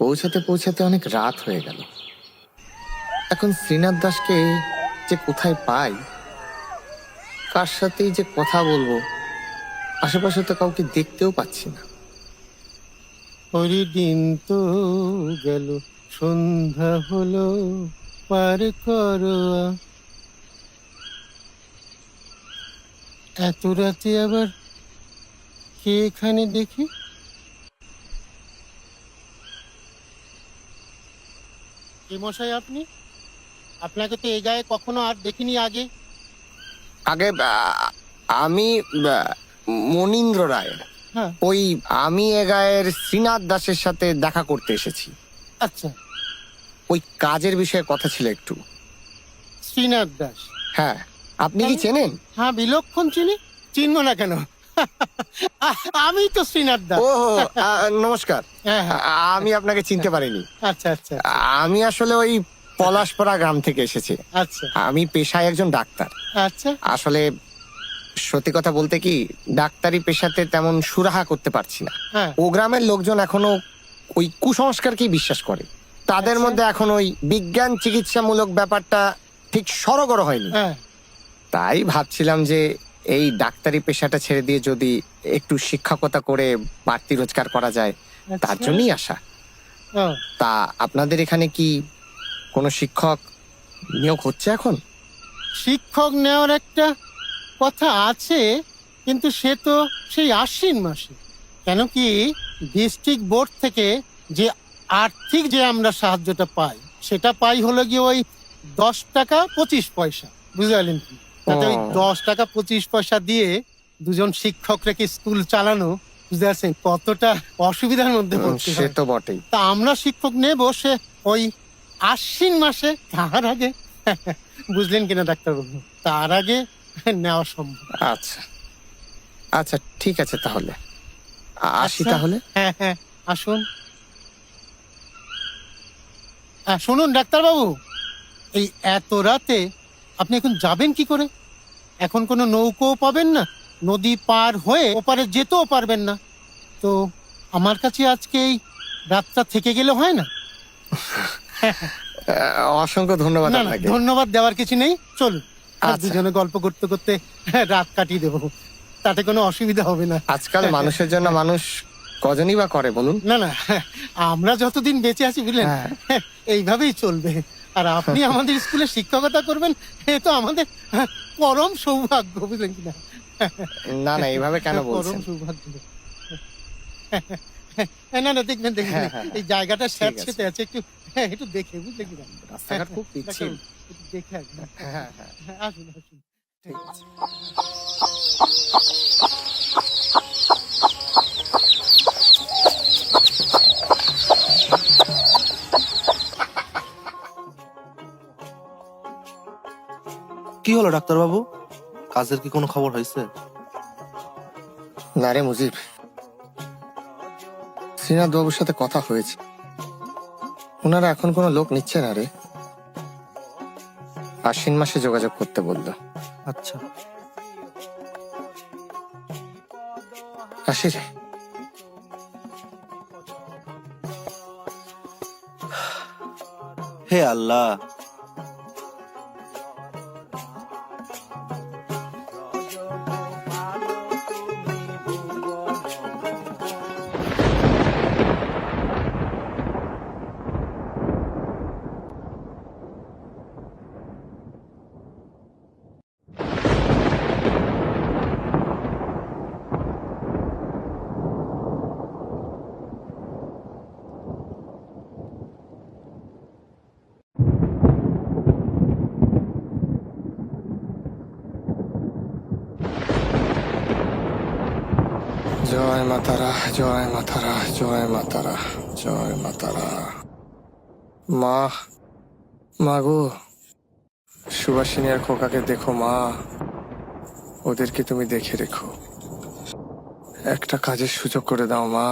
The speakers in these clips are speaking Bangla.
পৌঁছাতে পৌঁছাতে অনেক রাত হয়ে গেল। এখন শ্রীনাথ দাসকে যে কোথায় পাই, কার সাথেই যে কথা বলব, আশেপাশে তো কাউকে দেখতেও পাচ্ছি না। দিন তো গেল, সন্ধ্যা হলো, পার কর এত রাতে আবার কে এখানে দেখি? কে মশাই আপনি? আপনাকে তো এই গায়ে কখনো আর দেখিনি আগে। আগে আমি মনীন্দ্র রায়। হ্যাঁ। ওই আমি এ গায়ের শ্রীনাথ দাসের সাথে দেখা করতে এসেছি। আচ্ছা। ওই কাজের বিষয়ে কথা ছিল একটু। শ্রীনাথ দাস। হ্যাঁ। আপনি কি চেনেন? হ্যাঁ বিলক্ষণ চিনি। চিনব না কেন? আমি তো শ্রীনাথ দাস ও নমস্কার। হ্যাঁ হ্যাঁ। আমি আপনাকে চিনতে পারিনি। আচ্ছা আচ্ছা আমি আসলে ওই পলাশপাড়া গ্রাম থেকে এসেছি। আচ্ছা। আমি পেশায় একজন ডাক্তার। আচ্ছা। আসলে সত্যি কথা বলতে কি ডাক্তারি পেশাতে তেমন সুরাহা করতে পারছি না। হ্যাঁ। ও গ্রামের লোকজন এখনও ওই কুসংস্কারকেই বিশ্বাস করে। তাদের আচ্ছা। মধ্যে এখন ওই বিজ্ঞান চিকিৎসামূলক ব্যাপারটা ঠিক সরগর হয়নি। হ্যাঁ। তাই ভাবছিলাম যে এই ডাক্তারি পেশাটা ছেড়ে দিয়ে যদি একটু শিক্ষকতা করে বাড়তি রোজগার করা যায় তার আচ্ছা। জন্যই আসা তা আপনাদের এখানে কি কোনো শিক্ষক নিয়োগ হচ্ছে এখন? শিক্ষক নেওয়ার একটা কথা আছে কিন্তু সে তো সেই আশ্বিন মাসে। কেন কি ডিস্ট্রিক্ট বোর্ড থেকে যে আর্থিক যে আমরা সাহায্যটা পাই সেটা পাই হলো গিয়ে ওই দশ টাকা পঁচিশ পয়সা বুঝলেন কি? তাতে ওই দশ টাকা পঁচিশ পয়সা দিয়ে দুজন শিক্ষক রেখে স্কুল চালানো বুঝতে পারছেন? কতটা অসুবিধার মধ্যে পড়তে সে হয়। তো বটেই। তা আমরা শিক্ষক নেব সে ওই আশ্বিন মাসে তার আগে। বুঝলেন কিনা ডাক্তারবাবু তার আগে নেওয়া সম্ভব। আচ্ছা। আচ্ছা ঠিক আছে তাহলে। আ- আসি আচ্ছা। তাহলে? হ্যাঁ হ্যাঁ আসুন। হ্যাঁ শুনুন ডাক্তারবাবু। এই এত রাতে আপনি এখন যাবেন কি করে? এখন কোনো নৌকোও পাবেন না নদী পার হয়ে ওপারে যেতেও পারবেন না। তো আমার কাছে আজকে এই রাতটা থেকে গেলে হয় না? অসংখ্য ধন্যবাদ না না আপনাকে। ধন্যবাদ দেওয়ার কিছু নেই চল আর আচ্ছা। দুজনে গল্প করতে করতে রাত কাটিয়ে দেবো। তাতে কোনো অসুবিধা হবে না। আজকাল মানুষের জন্য মানুষ কজনই বা করে বলুন? না না আমরা যতদিন বেঁচে আছি বুঝলেন? হ্যাঁ। এইভাবেই চলবে। আর আপনি আমাদের স্কুলে শিক্ষকতা করবেন এ তো আমাদের পরম সৌভাগ্য বুঝলেন কিনা না? না এইভাবে কেন বলছেন? পরম সৌভাগ্য না না দেখবেন দেখবেন হ্যাঁ, হ্যাঁ, এই জায়গাটা। স্যাঁতসেঁতে আছে। একটু একটু দেখে বুঝলেন কিনা রাস্তাঘাট খুব পিচ্ছিল। দেখে আসবেন। হ্যাঁ। হ্যাঁ আসুন আসুন। ঠিক আছে। হলো ডাক্তারবাবু? কাজের কি কোনো খবর হয়েছে? না রে মুজিব। শ্রীনাথ বাবুর সাথে কথা হয়েছে। ওনারা এখন কোনো লোক নিচ্ছে না রে। আশ্বিন মাসে যোগাযোগ করতে বলল। আচ্ছা। আসি রে। হে আল্লাহ জয় মাতারা জয় মাতারা জয় মাতারা জয় মাতারা মা মা গো সুভাষিনী আর খোকাকে দেখো মা, ওদেরকে তুমি দেখে রেখো। একটা কাজের সুযোগ করে দাও মা,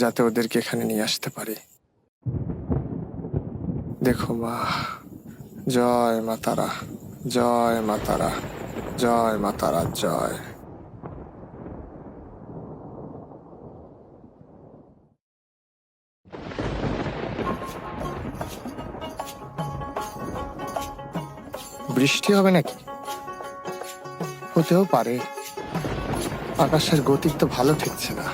যাতে ওদেরকে এখানে নিয়ে আসতে পারি। দেখো মা, জয় মাতারা জয় মাতারা জয় মাতারা জয়। বৃষ্টি হবে নাকি? হতেও পারে। আকাশের গতি তো ভালো ঠেকছে না।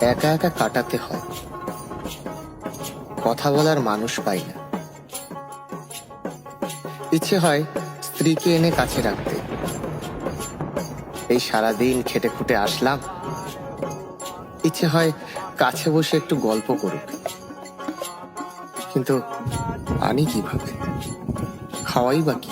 একা একা কাটাতে হয়। কথা বলার মানুষ পাই না। ইচ্ছে হয় স্ত্রীকে এনে কাছে রাখতে। এই সারাদিন খেটে খুটে আসলাম। ইচ্ছে হয় কাছে বসে একটু গল্প করুক। কিন্তু আনি কীভাবে? খাওয়াই বা কি?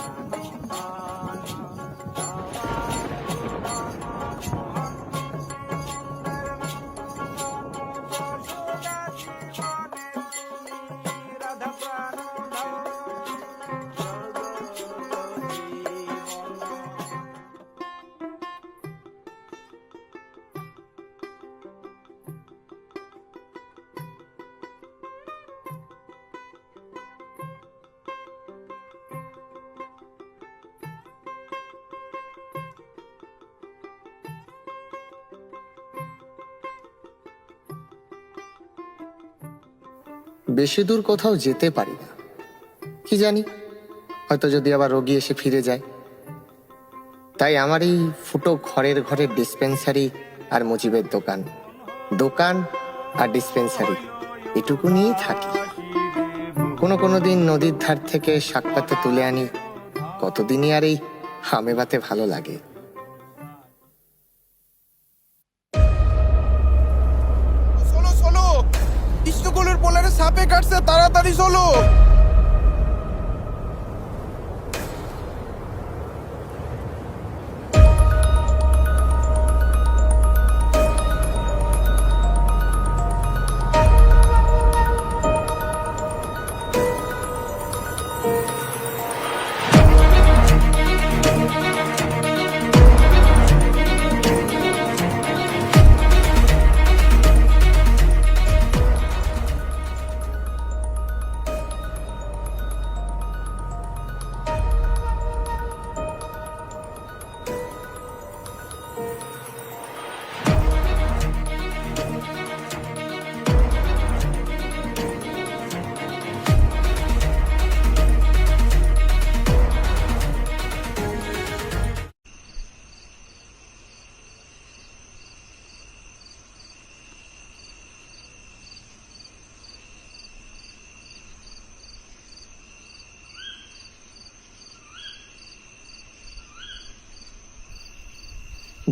বেশি দূর কোথাও যেতে পারি না। কি জানি? হয়তো যদি আবার রোগী এসে ফিরে যায়। তাই আমার এই ফুটো ঘরের ঘরের ডিসপেন্সারি আর মুজিবের দোকান। দোকান আর ডিসপেন্সারি, এটুকু নিয়েই থাকি। কোনো কোনো দিন নদীর ধার থেকে শাকপাতে তুলে আনি। কতদিনই আর এই হামেবাতে ভালো লাগে। সাপে কাটছে তাড়াতাড়ি চলো।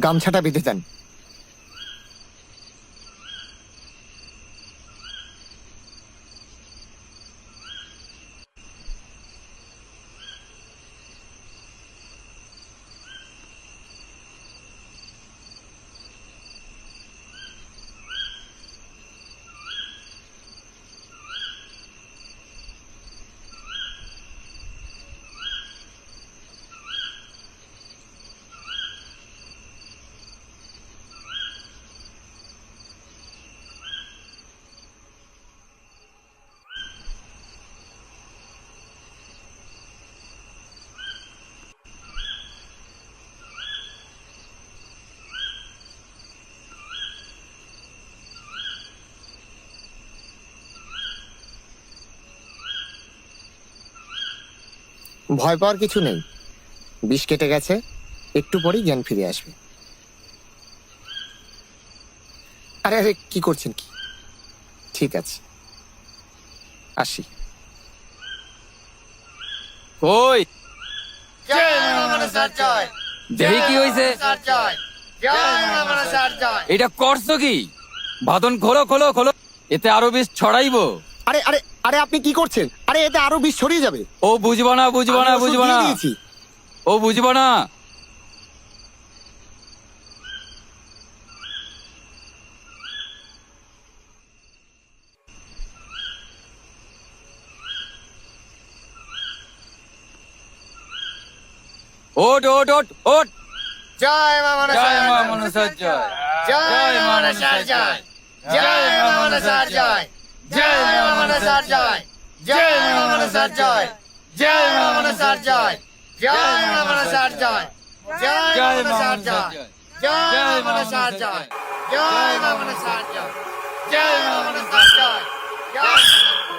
গামছাটা বেঁধে দেন। ভয় পাওয়ার কিছু নেই। বিষ কেটে গেছে একটু পরেই জ্ঞান ফিরে আসবে। আরে আরে কি করছেন কি? ঠিক আছে। আসি। কই? দেখি কি হয়েছে এটা করছ কি? বাদন খোলো খোলো খোলো। এতে আরও বেশ ছড়াইবো। আরে আরে আরে আপনি কি করছেন? আরে এতে আরও বিষ ছড়িয়ে যাবে। ও বুঝব না বুঝব না আমি ওষুধ বুঝব দিয়ে না। দিয়েছি। ও বুঝব না। ওট ওট ওট ওট জয় মা জয় মা মনসার জয়। জয় মা মনসার জয়। জয়। মা মনসার জয়। জয় মা মনসার জয়। জয় মহামানা স্যার জয়। জয় মহামানা স্যার জয়। জয় মহামানা স্যার জয়। জয় মহামানা স্যার জয়। জয়। মহামানা স্যার জয়। জয়। মহামানা স্যার জয়। জয় মহামানা স্যার